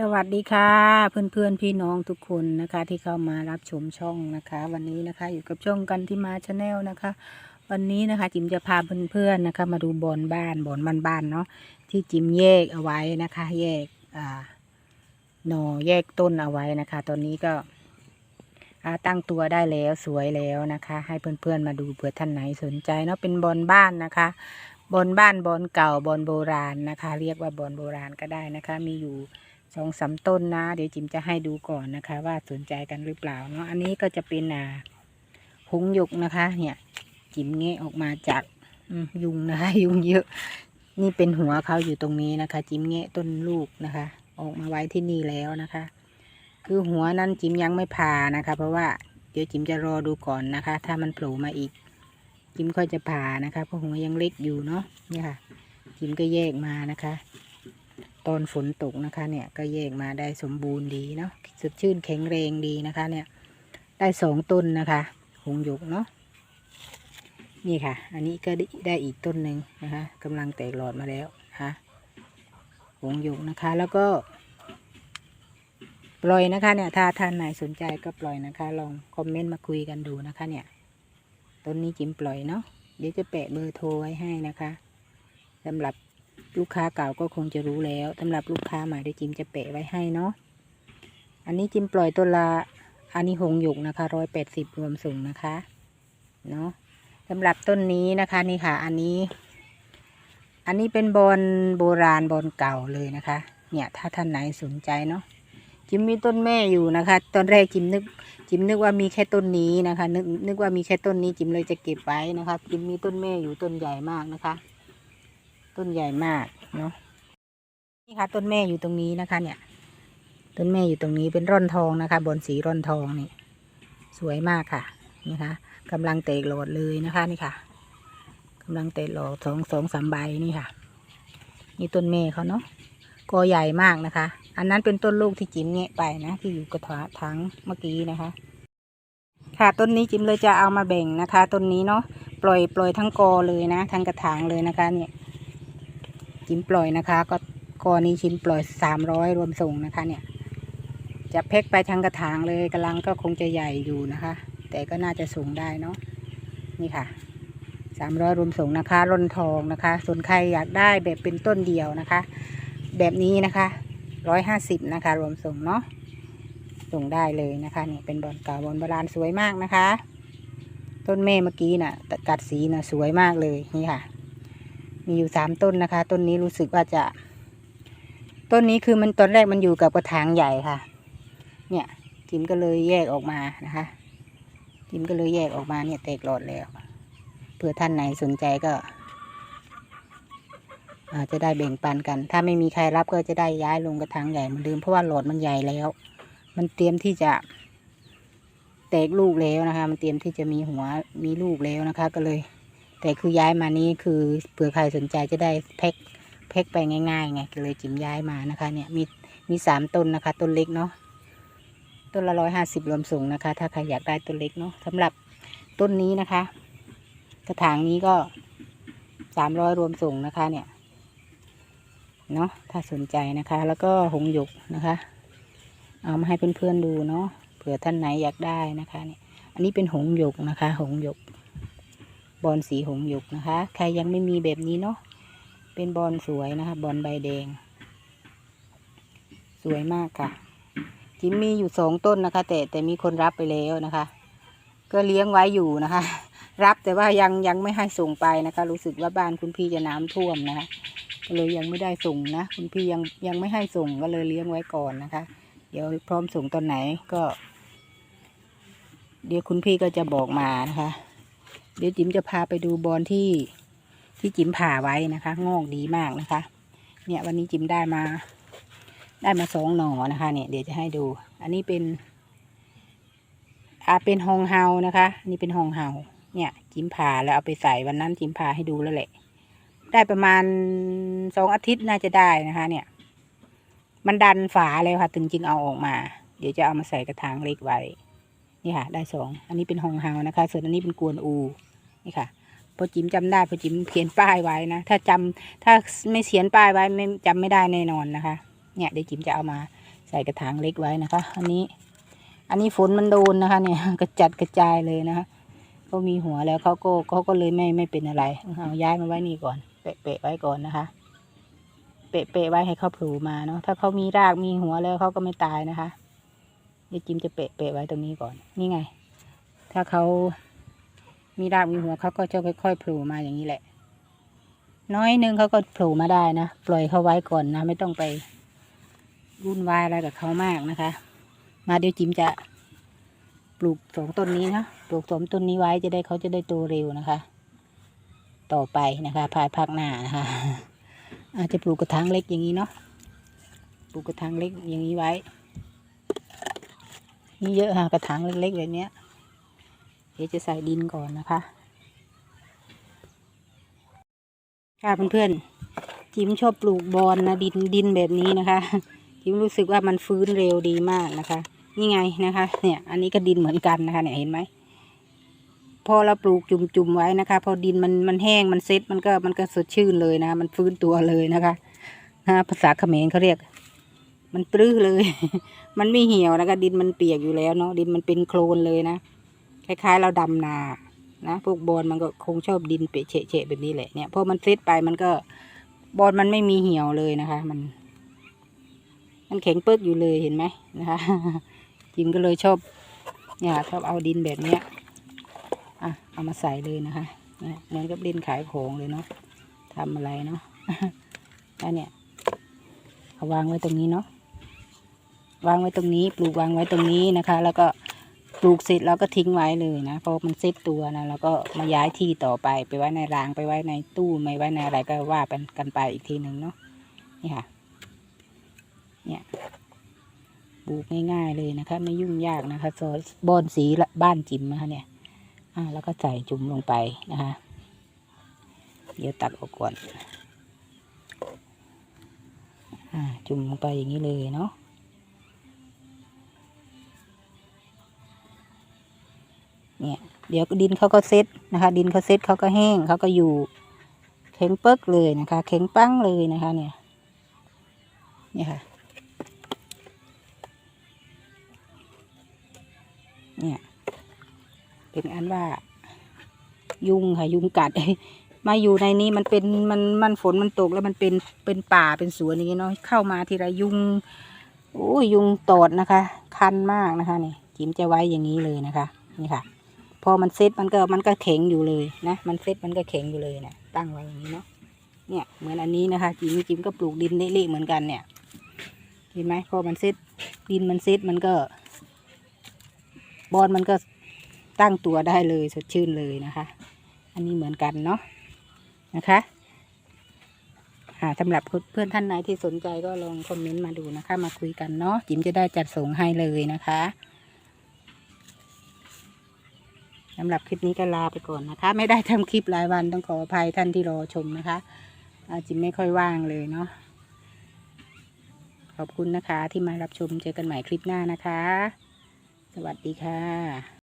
สวัสดีค่ะเพื่อนเพื่อนพี่น้องทุกคนนะคะ ที่เข้ามารับชมช่องนะคะ วันนี้นะคะอยู่กับช่องกันที่มาชาแนลนะคะ วันนี้นะคะจิมจะพาเพื่อนๆนนะคะ มาดูบอนบ้านบอนบ้านเนาะที่จิมแยกเอาไว้นะคะ แยกอ่าหน่อแยกต้นเอาไว้นะคะ ตอนนี้ก็ตั้งตัวได้แล้วสวยแล้วนะคะ ให้เพื่อนๆมาดูเผื่อท่านไหนสนใจเนาะเป็นบอนบ้านนะคะบอนบ้านบอนเก่าบอนโบราณนะคะ เรียกว่าบอนโบราณก็ได้นะคะ มีอยู่ สองสามต้นนะ เดี๋ยวจิมจะให้ดูก่อนนะคะ ว่าสนใจกันหรือเปล่าเนาะอันนี้ก็จะเป็นอ่าหงหยกนะคะ เนี่ย จิมแงะออกมาจากยุงนะคะ ยุงเยอะ นี่เป็นหัวเขาอยู่ตรงนี้นะคะ จิมแงะต้นลูกนะคะ ออกมาไว้ที่นี่แล้วนะคะ คือหัวนั้นจิมยังไม่ผ่านะคะ เพราะว่าเดี๋ยวจิมจะรอดูก่อนนะคะ ถ้ามันโผล่มาอีก จิมค่อยจะผ่านะคะเพราะหัวยังเล็กอยู่เนาะนี่ค่ะ จิมก็แยกมานะคะ ตอนฝนตกนะคะเนี่ยก็แยกมาได้สมบูรณ์ดีเนาะสดชื่นแข็งแรงดีนะคะเนี่ยได้สองต้นนะคะหงหยกเนาะนี่ค่ะ อันนี้ก็ได้ไดอีกต้นหนึ่งนะคะกำลังแตกหลอดมาแล้วนะคะหงหยกนะคะแล้วก็ ปล่อยนะคะเนี่ยถ้าท่านไหนสนใจก็ปล่อยนะคะ ลองคอมเมนต์มาคุยกันดูนะคะเนี่ยต้นนี้จิมปล่อยเนาะเดี๋ยวจะแปะเบอร์โทรไว้ให้นะคะสำหรับ ลูกค้าเก่าก็คงจะรู้แล้วสำหรับลูกค้าใหม่เดี๋ยวจิมจะแปะไว้ให้เนาะอันนี้จิมปล่อยตัวละอันนี้หงหยกนะคะร้อยแปดสิบรวมส่งนะคะเนาะสำหรับต้นนี้นะคะนี่ค่ะ อันนี้ อันนี้เป็นบอนโบราณบอนเก่าเลยนะคะ เนี่ยถ้าท่านไหนสนใจเนาะจิมมีต้นแม่อยู่นะคะ ตอนแรกจิมนึก จิมนึกว่ามีแค่ต้นนี้นะคะ นึกนึกว่ามีแค่ต้นนี้จิมเลยจะเก็บไว้นะคะ จิมมีต้นแม่อยู่ต้นใหญ่มากนะคะ ต้นใหญ่มากเนาะนี่ค่ะต้นแม่อยู่ตรงนี้นะคะ เนี่ย ต้นแม่อยู่ตรงนี้เป็นร่อนทองนะคะ บนสีร่อนทองนี่ สวยมากค่ะ นี่ค่ะกำลังเตะโหลดเลยนะคะ นี่ค่ะกำลังเตะโหลดสองสองสามใบนี่ค่ะ นี่ต้นแม่เขาเนาะกอใหญ่มากนะคะ อันนั้นเป็นต้นลูกที่จิ๋มแงะไปนะที่อยู่กระถางถังเมื่อกี้นะคะ ค่ะต้นนี้จิ๋มเลยจะเอามาแบ่งนะคะต้นนี้เนาะปล่อยปล่อยทั้งกอเลยนะทั้งกระถางเลยนะคะ เนี่ย จิมปล่อยนะคะ ก็กอนี้ชิมปล่อยสามร้อยรวมส่งนะคะ เนี่ย จะแพ็คไปทางกระถางเลยกำลังก็คงจะใหญ่อยู่นะคะ แต่ก็น่าจะส่งได้เนาะนี่ค่ะสามร้อยรวมส่งนะคะร่นทองนะคะ ส่วนใครอยากได้แบบเป็นต้นเดียวนะคะ แบบนี้นะคะร้อยห้าสิบนะคะ รวมส่งเนาะส่งได้เลยนะคะนี่เป็นบอลเก่าบอลโบราณสวยมากนะคะ ต้นเมฆเมื่อกี้น่ะ กัดสีน่ะสวยมากเลยนี่ค่ะ มีอยู่สามต้นนะคะ ต้นนี้รู้สึกว่าจะ ต้นนี้คือมันตอนแรกมันอยู่กับกระถางใหญ่ค่ะ เนี่ยจิมก็เลยแยกออกมานะคะจิมก็เลยแยกออกมาเนี่ยแตกหลอดแล้วเผื่อท่านไหนสนใจก็อาจจะได้แบ่งปันกัน ถ้าไม่มีใครรับก็จะได้ย้ายลงกระถางใหญ่เหมือนเดิมเพราะว่าหลอดมันใหญ่แล้ว มันเตรียมที่จะแตกลูกแล้วนะคะ มันเตรียมที่จะมีหัวมีลูกแล้วนะคะ ก็เลย แต่คือย้ายมานี้คือเผื่อใครสนใจจะได้แพ็คแพ็คไปง่ายๆไงก็เลยจิมย้ายมานะคะ เนี่ยมีมีสามต้นนะคะ ต้นเล็กเนาะต้นละร้อยห้าสิบรวมส่งนะคะ ถ้าใครอยากได้ต้นเล็กเนาะสำหรับต้นนี้นะคะ กระถางนี้ก็สามร้อยรวมส่งนะคะ เนี่ยเนาะถ้าสนใจนะคะ แล้วก็หงหยกนะคะ เอามาให้เพื่อนๆดูเนาะเผื่อท่านไหนอยากได้นะคะเนี่ยอันนี้เป็นหงหยกนะคะ หงหยก บอลสีหงหยกนะคะ ใครยังไม่มีแบบนี้เนาะเป็นบอลสวยนะคะบอลใบแดง สวยมากค่ะ จิมมีอยู่สองต้นนะคะ แต่แต่มีคนรับไปแล้วนะคะ ก็เลี้ยงไว้อยู่นะคะ รับแต่ว่ายังยังไม่ให้ส่งไปนะคะ รู้สึกว่าบ้านคุณพี่จะน้ำท่วมนะคะก็เลยยังไม่ได้ส่งนะคุณพี่ยังยังไม่ให้ส่งก็เลยเลี้ยงไว้ก่อนนะคะ เดี๋ยวพร้อมส่งตอนไหนก็ เดี๋ยวคุณพี่ก็จะบอกมานะคะ เดี๋ยวจิ๋มจะพาไปดูบอลที่ที่จิ๋มผ่าไว้นะคะ งอกดีมากนะคะ เนี่ยวันนี้จิ๋มได้มา ได้มาสองหน่อนะคะ เนี่ยเดี๋ยวจะให้ดู อันนี้เป็นอาเป็นฮองเฮานะคะ นี่เป็นฮองเฮาเนี่ย จิ๋มผ่าแล้วเอาไปใส่วันนั้นจิ๋มผ่าให้ดูแล้วแหละ ได้ประมาณสองอาทิตย์น่าจะได้นะคะ เนี่ย มันดันฝาเลยค่ะ ถึงจึงเอาออกมา เดี๋ยวจะเอามาใส่กระถางเล็กไว้นี่ค่ะ ได้สอง อันนี้เป็นฮองเฮานะคะ ส่วนอันนี้เป็นกวนอู นี่ค่ะพอจิมจำได้พอจิมเขียนป้ายไว้นะ ถ้าจำถ้าไม่เขียนป้ายไว้ไม่จำไม่ได้แน่นอนนะคะ เนี่ยเดี๋ยวจิมจะเอามาใส่กระถางเล็กไว้นะคะ อันนี้ อันนี้ฝนมันโดนนะคะ เนี่ยกระจัดกระจายเลยนะคะเขามีหัวแล้วเขาก็เขาก็เลยไม่ไม่เป็นอะไรเอาย้ายมาไว้นี่ก่อนเปะเปะไว้ก่อนนะคะ เปะเปะไว้ให้เขาผล่มาเนาะถ้าเขามีรากมีหัวแล้วเขาก็ไม่ตายนะคะเดี๋ยวจิมจะเปะเปะไว้ตรงนี้ก่อนนี่ไง ถ้าเขา มีรากมีหัวเขาก็จะค่อยๆโผล่มาอย่างนี้แหละ น้อยนึงเขาก็โผล่มาได้นะปล่อยเขาไว้ก่อนนะ ไม่ต้องไปวุ่นวายอะไรกับเขามากนะคะ มาเดี๋ยวจิมจะปลูกสองต้นนี้นะปลูกสองต้นนี้ไว้จะได้เขาจะได้โตเร็วนะคะ ต่อไปนะคะภายภาคหน้านะคะ อาจจะปลูกกระถางเล็กอย่างนี้เนาะปลูกกระถางเล็กอย่างนี้ไว้นี่เยอะค่ะกระถางเล็กๆแบบเนี้ย เดี๋ยวจะใส่ดินก่อนนะคะ ค่ะเพื่อนๆจิมชอบปลูกบอนนะดินดินแบบนี้นะคะ จิมรู้สึกว่ามันฟื้นเร็วดีมากนะคะ นี่ไงนะคะ เนี่ย อันนี้ก็ดินเหมือนกันนะคะ เนี่ยเห็นไหมพอเราปลูกจุ่มๆไว้นะคะ พอดินมันมันแห้งมันเซ็ตมันก็มันก็สดชื่นเลยนะ มันฟื้นตัวเลยนะคะนะภาษาเขมรเขาเรียก มันปลื้อเลย มันไม่เหี่ยวนะคะ ดินมันเปียกอยู่แล้วเนาะดินมันเป็นโคลนเลยนะ คล้ายๆ เราดำนานะพวกบอลมันก็คงชอบดินเปะเฉะเฉะแบบนี้แหละเนี่ยพอมันเซตไปมันก็บอลมันไม่มีเหี่ยวเลยนะคะ มัน มันแข็งเปิ๊กอยู่เลยเห็นไหมนะคะจิมก็เลยชอบเนี่ยชอบเอาดินแบบเนี้ยอะเอามาใส่เลยนะคะเนี่ยเหมือนกับดินขายของเลยเนาะทำอะไรเนาะแล้วเนี่ยเอาวางไว้ตรงนี้เนาะวางไว้ตรงนี้ ปลูกวางไว้ตรงนี้นะคะ แล้วก็ ลูกเสร็จเราก็ทิ้งไว้เลยนะพอมันเซ็ตตัวนะแล้วก็มาย้ายที่ต่อไปไปไว้ในรางไปไว้ในตู้ไม่ไว้ในอะไรก็ว่าเป็นกันไปอีกทีหนึ่งเนาะนี่ค่ะเนี่ยปลูกง่ายๆเลยนะคะ ไม่ยุ่งยากนะคะซอบอนสีละบ้านจิ๋มนะคะเนี่ยอ่าแล้วก็ใส่จุ่มลงไปนะคะ เดี๋ยวตักออกก่อนอ่าจุ่มลงไปอย่างนี้เลยเนาะ เนี่ยเดี๋ยวดินเขาก็เซ็ตนะคะ ดินเขาเซ็ตเขาก็แห้งเขาก็อยู่แข็งเปิ๊กเลยนะคะแข็งปั้งเลยนะคะ เนี่ยเนี่ยค่ะเนี่ยเป็นอันว่า ยุงค่ะยุงกัดมาอยู่ในนี้มันเป็นมันมันฝนมันตกแล้วมันเป็นเป็นป่าเป็นสวนอย่างนี้เนาะเข้ามาทีไรยุงโอ้ยยุงตอดนะคะ คันมากนะคะนี่จิมจะไว้อย่างนี้เลยนะคะ นี่ค่ะ พอมันเซ็ตมันก็มันก็แข็งอยู่เลยนะมันเซ็ตมันก็แข็งอยู่เลยนะตั้งไว้อย่างนี้เนาะเนี่ยเหมือนอันนี้นะคะจิมจิมก็ปลูกดินเละๆเหมือนกันเนี่ยเห็นไหมพอมันเซ็ตดินมันเซ็ตมันก็ บอนมันก็ตั้งตัวได้เลยสดชื่นเลยนะคะ อันนี้เหมือนกันเนาะนะคะอ่าสำหรับเพื่อนท่านไหนที่สนใจก็ลองคอมเมนต์มาดูนะคะ มาคุยกันเนาะจิมจะได้จัดส่งให้เลยนะคะ สำหรับคลิปนี้ก็ลาไปก่อนนะคะ ไม่ได้ทำคลิปรายวันต้องขออภัยท่านที่รอชมนะคะ อาจิมไม่ค่อยว่างเลยเนาะขอบคุณนะคะที่มารับชมเจอกันใหม่คลิปหน้านะคะ สวัสดีค่ะ